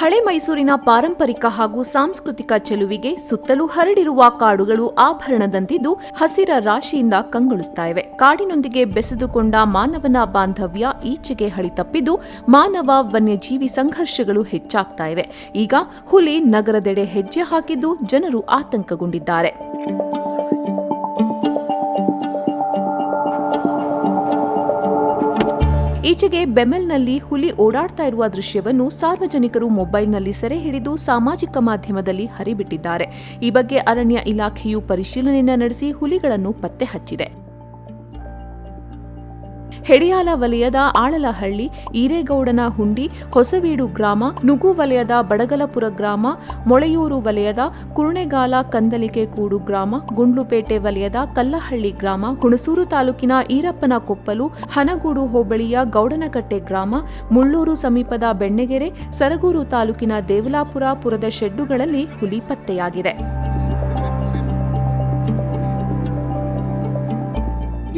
ಹಳೆ ಮೈಸೂರಿನ ಪಾರಂಪರಿಕ ಹಾಗೂ ಸಾಂಸ್ಕೃತಿಕ ಚೆಲುವಿಗೆ ಸುತ್ತಲೂ ಹರಡಿರುವ ಕಾಡುಗಳು ಆಭರಣದಂತಿದ್ದು ಹಸಿರ ರಾಶಿಯಿಂದ ಕಂಗೊಳಿಸ್ತಾ ಇವೆ. ಕಾಡಿನೊಂದಿಗೆ ಬೆಸೆದುಕೊಂಡ ಮಾನವನ ಬಾಂಧವ್ಯ ಈಚೆಗೆ ಹಳಿತಪ್ಪಿದ್ದು ಮಾನವ ವನ್ಯಜೀವಿ ಸಂಘರ್ಷಗಳು ಹೆಚ್ಚಾಗ್ತಾ ಇವೆ. ಈಗ ಹುಲಿ ನಗರದೆಡೆ ಹೆಜ್ಜೆ ಹಾಕಿದ್ದು ಜನರು ಆತಂಕಗೊಂಡಿದ್ದಾರೆ. ಈಚೆಗೆ ಬೆಮೆಲ್ನಲ್ಲಿ ಹುಲಿ ಓಡಾಡ್ತಾ ಇರುವ ದೃಶ್ಯವನ್ನು ಸಾರ್ವಜನಿಕರು ಮೊಬೈಲ್ನಲ್ಲಿ ಸೆರೆ ಹಿಡಿದು ಸಾಮಾಜಿಕ ಮಾಧ್ಯಮದಲ್ಲಿ ಹರಿಬಿಟ್ಟಿದ್ದಾರೆ. ಈ ಬಗ್ಗೆ ಅರಣ್ಯ ಇಲಾಖೆಯು ಪರಿಶೀಲನೆ ನಡೆಸಿ ಹುಲಿಗಳನ್ನು ಪತ್ತೆ ಹಚ್ಚಿದೆ. ಹೆಡಿಯಾಲ ವಲಯದ ಆಳಲಹಳ್ಳಿ, ಈರೇಗೌಡನ ಹುಂಡಿ, ಹೊಸವೀಡು ಗ್ರಾಮ ನುಗು ವಲಯದ ಬಡಗಲಪುರ ಗ್ರಾಮ, ಮೊಳೆಯೂರು ವಲಯದ ಕುರುಣೆಗಾಲ ಕಂದಲಿಕೆ ಕೂಡು ಗ್ರಾಮ, ಗುಂಡ್ಲುಪೇಟೆ ವಲಯದ ಕಲ್ಲಹಳ್ಳಿ ಗ್ರಾಮ, ಹುಣಸೂರು ತಾಲೂಕಿನ ಈರಪ್ಪನ ಕೊಪ್ಪಲು ಹನಗೂಡು ಹೋಬಳಿಯ ಗೌಡನಕಟ್ಟೆ ಗ್ರಾಮ, ಮುಳ್ಳೂರು ಸಮೀಪದ ಬೆಣ್ಣೆಗೆರೆ, ಸರಗೂರು ತಾಲೂಕಿನ ದೇವಲಾಪುರ ಪುರದ ಶೆಡ್ಡುಗಳಲ್ಲಿ ಹುಲಿ ಪತ್ತೆಯಾಗಿದೆ.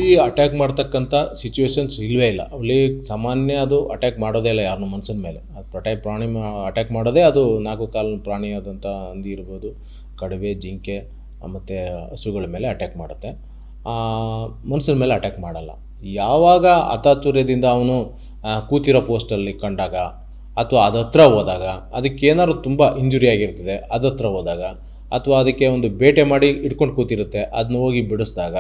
ಈ ಅಟ್ಯಾಕ್ ಮಾಡ್ತಕ್ಕಂಥ ಸಿಚುವೇಶನ್ಸ್ ಇಲ್ಲವೇ ಇಲ್ಲ. ಅಲ್ಲಿ ಸಾಮಾನ್ಯ ಅದು ಅಟ್ಯಾಕ್ ಮಾಡೋದೇ ಇಲ್ಲ ಯಾರನ್ನೂ ಮನ್ಸಿನ ಮೇಲೆ. ಅದು ಪ್ರಟೈ ಪ್ರಾಣಿ ಅಟ್ಯಾಕ್ ಮಾಡೋದೇ ಅದು ನಾಲ್ಕು ಕಾಲು ಪ್ರಾಣಿಯಾದಂಥ ಹಂದಿ ಇರ್ಬೋದು, ಕಡವೆ, ಜಿಂಕೆ ಮತ್ತು ಹಸುಗಳ ಮೇಲೆ ಅಟ್ಯಾಕ್ ಮಾಡುತ್ತೆ. ಮನುಷ್ಯನ ಮೇಲೆ ಅಟ್ಯಾಕ್ ಮಾಡಲ್ಲ. ಯಾವಾಗ ಅತಾತುರ್ಯದಿಂದ ಅವನು ಕೂತಿರೋ ಪೋಸ್ಟಲ್ಲಿ ಕಂಡಾಗ ಅಥವಾ ಅದು ಹತ್ರ ಹೋದಾಗ, ಅದಕ್ಕೆ ಏನಾದ್ರು ತುಂಬ ಇಂಜುರಿ ಆಗಿರ್ತದೆ ಹತ್ರ ಹೋದಾಗ, ಅಥವಾ ಅದಕ್ಕೆ ಒಂದು ಬೇಟೆ ಮಾಡಿ ಇಟ್ಕೊಂಡು ಕೂತಿರುತ್ತೆ ಅದನ್ನ ಹೋಗಿ ಬಿಡಿಸಿದಾಗ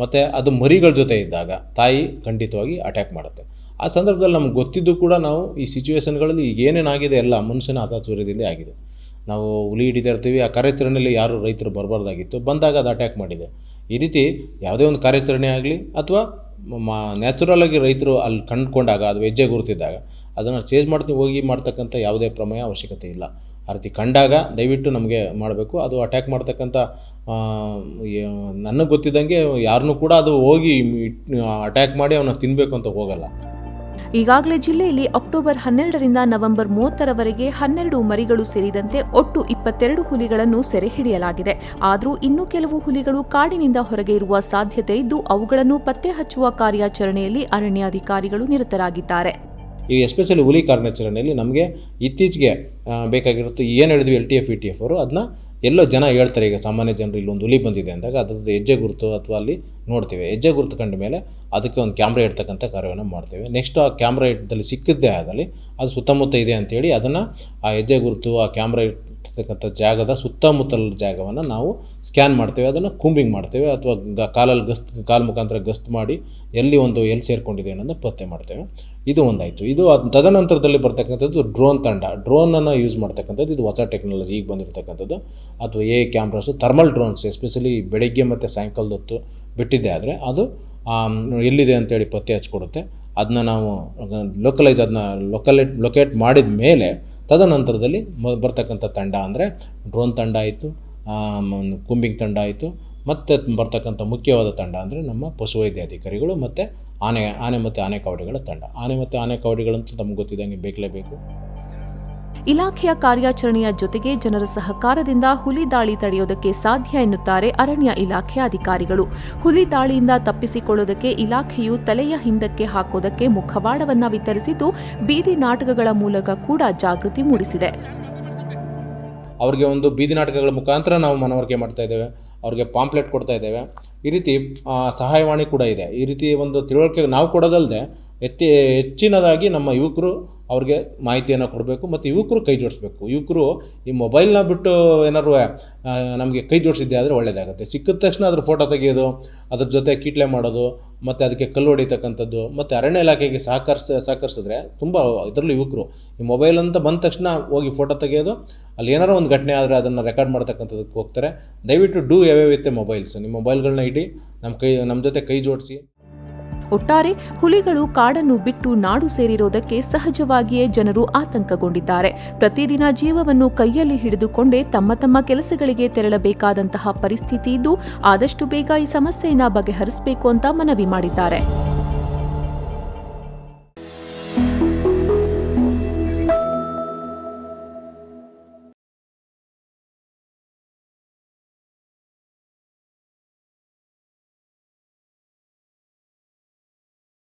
ಮತ್ತು ಅದು ಮರಿಗಳ ಜೊತೆ ಇದ್ದಾಗ ತಾಯಿ ಖಂಡಿತವಾಗಿ ಅಟ್ಯಾಕ್ ಮಾಡುತ್ತೆ. ಆ ಸಂದರ್ಭದಲ್ಲಿ ನಮ್ಗೆ ಗೊತ್ತಿದ್ದು ಕೂಡ ನಾವು ಈ ಸಿಚುವೇಷನ್ಗಳಲ್ಲಿ ಈಗ ಏನೇನಾಗಿದೆ ಎಲ್ಲ ಮನುಷ್ಯನ ಹತಾಚೂರ್ಯದಿಂದ ಆಗಿದೆ. ನಾವು ಹುಲಿ ಹಿಡಿತಾ ಇರ್ತೀವಿ, ಆ ಕಾರ್ಯಾಚರಣೆಯಲ್ಲಿ ಯಾರು ರೈತರು ಬರಬಾರ್ದಾಗಿತ್ತು, ಬಂದಾಗ ಅದು ಅಟ್ಯಾಕ್ ಮಾಡಿದೆ. ಈ ರೀತಿ ಯಾವುದೇ ಒಂದು ಕಾರ್ಯಾಚರಣೆ ಆಗಲಿ ಅಥವಾ ಮಾ ನ್ಯಾಚುರಲಾಗಿ ರೈತರು ಅಲ್ಲಿ ಕಂಡುಕೊಂಡಾಗ ಅದು ಹೆಜ್ಜೆ ಗುರುತಿದ್ದಾಗ ಅದನ್ನು ಚೇಂಜ್ ಮಾಡ್ತೀವಿ ಹೋಗಿ ಮಾಡ್ತಕ್ಕಂಥ ಯಾವುದೇ ಪ್ರಮೇಯ ಅವಶ್ಯಕತೆ ಇಲ್ಲ. ಆ ರೀತಿ ಕಂಡಾಗ ದಯವಿಟ್ಟು ನಮಗೆ ಮಾಡಬೇಕು, ಅದು ಅಟ್ಯಾಕ್ ಮಾಡ್ತಕ್ಕಂಥ ನನಗೆ ಗೊತ್ತಿದ್ದಂಗೆ ಯಾರನ್ನೂ ಕೂಡ ಅದು ಹೋಗಿ ಅಟ್ಯಾಕ್ ಮಾಡಿ ಅವನ್ನ ತಿನ್ನಬೇಕು ಅಂತ ಹೋಗಲ್ಲ. ಈಗಾಗಲೇ ಜಿಲ್ಲೆಯಲ್ಲಿ ಅಕ್ಟೋಬರ್ ಹನ್ನೆರಡರಿಂದ ನವೆಂಬರ್ ಮೂವತ್ತರವರೆಗೆ ಹನ್ನೆರಡು ಮರಿಗಳು ಸೇರಿದಂತೆ ಒಟ್ಟು ಇಪ್ಪತ್ತೆರಡು ಹುಲಿಗಳನ್ನು ಸೆರೆ ಹಿಡಿಯಲಾಗಿದೆ. ಆದರೂ ಇನ್ನೂ ಕೆಲವು ಹುಲಿಗಳು ಕಾಡಿನಿಂದ ಹೊರಗೆ ಇರುವ ಸಾಧ್ಯತೆ ಇದ್ದು ಅವುಗಳನ್ನು ಪತ್ತೆ ಹಚ್ಚುವ ಕಾರ್ಯಾಚರಣೆಯಲ್ಲಿ ಅರಣ್ಯಾಧಿಕಾರಿಗಳು ನಿರತರಾಗಿದ್ದಾರೆ. ಈ ಎಸ್ಪೆಷಲಿ ಹುಲಿ ಕಾರ್ಯಾಚರಣೆಯಲ್ಲಿ ನಮಗೆ ಇತ್ತೀಚೆಗೆ ಬೇಕಾಗಿರುತ್ತೆ ಏನು ಹೇಳಿದ್ವಿ L T F E T F ಅವರು ಅದನ್ನ ಎಲ್ಲೋ ಜನ ಹೇಳ್ತಾರೆ, ಈಗ ಸಾಮಾನ್ಯ ಜನರು ಇಲ್ಲೊಂದು ಹುಲಿ ಬಂದಿದೆ ಅಂದಾಗ, ಅದ್ರದ್ದು ಹೆಜ್ಜೆ ಗುರುತು, ಅಥವಾ ಅಲ್ಲಿ ನೋಡ್ತೀವಿ. ಹೆಜ್ಜೆ ಗುರುತು ಮೇಲೆ ಅದಕ್ಕೆ ಒಂದು ಕ್ಯಾಮ್ರಾ ಇಡ್ತಕ್ಕಂಥ ಕಾರ್ಯವನ್ನು ಮಾಡ್ತೇವೆ. ನೆಕ್ಸ್ಟ್ ಆ ಕ್ಯಾಮ್ರಾ ಇಟ್ಟದಲ್ಲಿ ಸಿಕ್ಕಿದ್ದೇ ಆದಲ್ಲಿ ಅದು ಸುತ್ತಮುತ್ತ ಇದೆ ಅಂಥೇಳಿ ಅದನ್ನು ಆ ಹೆಜ್ಜೆ ಗುರುತು, ಆ ಕ್ಯಾಮ್ರಾ ಇರ್ತಕ್ಕಂಥ ಜಾಗದ ಸುತ್ತಮುತ್ತಲ ಜಾಗವನ್ನು ನಾವು ಸ್ಕ್ಯಾನ್ ಮಾಡ್ತೇವೆ. ಅದನ್ನು ಕೂಂಬಿಂಗ್ ಮಾಡ್ತೇವೆ ಅಥವಾ ಗ, ಕಾಲಲ್ಲಿ ಗಸ್ತ್, ಕಾಲು ಮುಖಾಂತರ ಗಸ್ತ್ ಮಾಡಿ ಎಲ್ಲಿ ಒಂದು ಎಲ್ಲಿ ಸೇರಿಕೊಂಡಿದೆ ಅನ್ನೋದನ್ನು ಪತ್ತೆ ಮಾಡ್ತೇವೆ. ಇದು ಒಂದಾಯಿತು. ಇದು ಅದು, ತದನಂತರದಲ್ಲಿ ಬರ್ತಕ್ಕಂಥದ್ದು ಡ್ರೋನ್ ತಂಡ. ಡ್ರೋನನ್ನು ಯೂಸ್ ಮಾಡ್ತಕ್ಕಂಥದ್ದು ಇದು ಹೊಸ ಟೆಕ್ನಾಲಜಿ ಈಗ ಬಂದಿರತಕ್ಕಂಥದ್ದು. ಅಥವಾ a cameras thermal drones especially ಬೆಳಗ್ಗೆ ಮತ್ತು ಸಾಯಂಕಾಲದ ಹೊತ್ತು ಬಿಟ್ಟಿದ್ದೆ ಆದರೆ ಅದು ಎಲ್ಲಿದೆ ಅಂತೇಳಿ ಪತ್ತೆ ಹಚ್ಕೊಡುತ್ತೆ. ಅದನ್ನ ನಾವು ಲೋಕಲೈಸ್ ಅದನ್ನ ಲೊಕಲೇಟ್ ಲೊಕೇಟ್ ಮಾಡಿದ ಮೇಲೆ ತದನಂತರದಲ್ಲಿ ಬರ್ತಕ್ಕಂಥ ತಂಡ ಅಂದರೆ ಡ್ರೋನ್ ತಂಡ ಆಯಿತು ಕುಂಬಿಂಗ್ ತಂಡ ಆಯಿತು, ಮತ್ತು ಬರ್ತಕ್ಕಂಥ ಮುಖ್ಯವಾದ ತಂಡ ಅಂದರೆ ನಮ್ಮ ಪಶುವೈದ್ಯಾಧಿಕಾರಿಗಳು ಮತ್ತು ಆನೆ ಆನೆ ಮತ್ತು ಆನೆ ಕಾವಡಿಗಳ ತಂಡ. ಆನೆ ಮತ್ತು ಆನೆ ಕಾವಡಿಗಳಂತೂ ನಮ್ಗೆ ಗೊತ್ತಿದ್ದಂಗೆ ಬೇಕಲೇಬೇಕು ಇಲಾಖೆಯ ಕಾರ್ಯಾಚರಣೆಯ ಜೊತೆಗೆ ಜನರ ಸಹಕಾರದಿಂದ ಹುಲಿ ದಾಳಿ ತಡೆಯೋದಕ್ಕೆ ಸಾಧ್ಯ ಎನ್ನುತ್ತಾರೆ ಅರಣ್ಯ ಇಲಾಖೆ ಅಧಿಕಾರಿಗಳು. ಹುಲಿ ದಾಳಿಯಿಂದ ತಪ್ಪಿಸಿಕೊಳ್ಳೋದಕ್ಕೆ ಇಲಾಖೆಯು ತಲೆಯ ಹಿಂದಕ್ಕೆ ಹಾಕೋದಕ್ಕೆ ಮುಖವಾಡವನ್ನ ವಿತರಿಸಿದ್ದು, ಬೀದಿ ನಾಟಕಗಳ ಮೂಲಕ ಕೂಡ ಜಾಗೃತಿ ಮೂಡಿಸಿದೆ. ಅವರಿಗೆ ಒಂದು ಬೀದಿ ನಾಟಕಗಳ ಮುಖಾಂತರ ನಾವು ಮನವರಿಕೆ ಮಾಡ್ತಾ ಇದ್ದೇವೆ. ಅವ್ರಿಗೆ ಪಾಂಪ್ಲೆಟ್ ಕೊಡ್ತಾ ಇದ್ದೇವೆ. ಈ ರೀತಿ ಸಹಾಯವಾಣಿ ಕೂಡ ಇದೆ. ಈ ರೀತಿ ಒಂದು ತಿಳುವಳಿಕೆ ನಾವು ಕೊಡೋದಲ್ಲದೆ ಹೆಚ್ಚಿ ಹೆಚ್ಚಿನದಾಗಿ ನಮ್ಮ ಯುವಕರು ಅವ್ರಿಗೆ ಮಾಹಿತಿಯನ್ನು ಕೊಡಬೇಕು ಮತ್ತು ಯುವಕರು ಕೈ ಜೋಡಿಸ್ಬೇಕು. ಯುವಕರು ಈ ಮೊಬೈಲ್ನ ಬಿಟ್ಟು ಏನಾದ್ರು ನಮಗೆ ಕೈ ಜೋಡಿಸಿದ್ದೆ ಆದರೆ ಒಳ್ಳೆಯದಾಗುತ್ತೆ ಸಿಕ್ಕಿದ ತಕ್ಷಣ ಅದ್ರ ಫೋಟೋ ತೆಗೆಯೋದು, ಅದ್ರ ಜೊತೆ ಕೀಟ್ಲೆ ಮಾಡೋದು, ಮತ್ತು ಅದಕ್ಕೆ ಕಲ್ಲು ಹೊಡಿತಕ್ಕಂಥದ್ದು, ಮತ್ತು ಅರಣ್ಯ ಇಲಾಖೆಗೆ ಸಹಕರಿಸ, ಸಹಕರಿಸಿದ್ರೆ ತುಂಬ ಇದರಲ್ಲೂ ಯುವಕರು ಈ ಮೊಬೈಲ್ ಅಂತ ಬಂದ ತಕ್ಷಣ ಹೋಗಿ ಫೋಟೋ ತೆಗೆಯೋದು, ಅಲ್ಲಿ ಏನಾರೋ ಒಂದು ಘಟನೆ ಆದರೆ ಅದನ್ನು ರೆಕಾರ್ಡ್ ಮಾಡ್ತಕ್ಕಂಥದ್ದಕ್ಕೆ ಹೋಗ್ತಾರೆ. ದಯವಿಟ್ಟು ಡೂ ಎವೆ ವಿತ್ ಮೊಬೈಲ್ಸ್. ನಿಮ್ಮ ಮೊಬೈಲ್ಗಳನ್ನ ಇಡಿ, ನಮ್ಮ ಕೈ, ನಮ್ಮ ಜೊತೆ ಕೈ ಜೋಡಿಸಿ. ಒಟ್ಟಾರೆ ಹುಲಿಗಳು ಕಾಡನ್ನು ಬಿಟ್ಟು ನಾಡು ಸೇರಿರೋದಕ್ಕೆ ಸಹಜವಾಗಿಯೇ ಜನರು ಆತಂಕಗೊಂಡಿದ್ದಾರೆ. ಪ್ರತಿದಿನ ಜೀವವನ್ನು ಕೈಯಲ್ಲಿ ಹಿಡಿದುಕೊಂಡೇ ತಮ್ಮ ತಮ್ಮ ಕೆಲಸಗಳಿಗೆ ತೆರಳಬೇಕಾದಂತಹ ಪರಿಸ್ಥಿತಿ ಇದ್ದು, ಆದಷ್ಟು ಬೇಗ ಈ ಸಮಸ್ಯೆಯನ್ನ ಬಗೆಹರಿಸಬೇಕು ಅಂತ ಮನವಿ ಮಾಡಿದ್ದಾರೆ.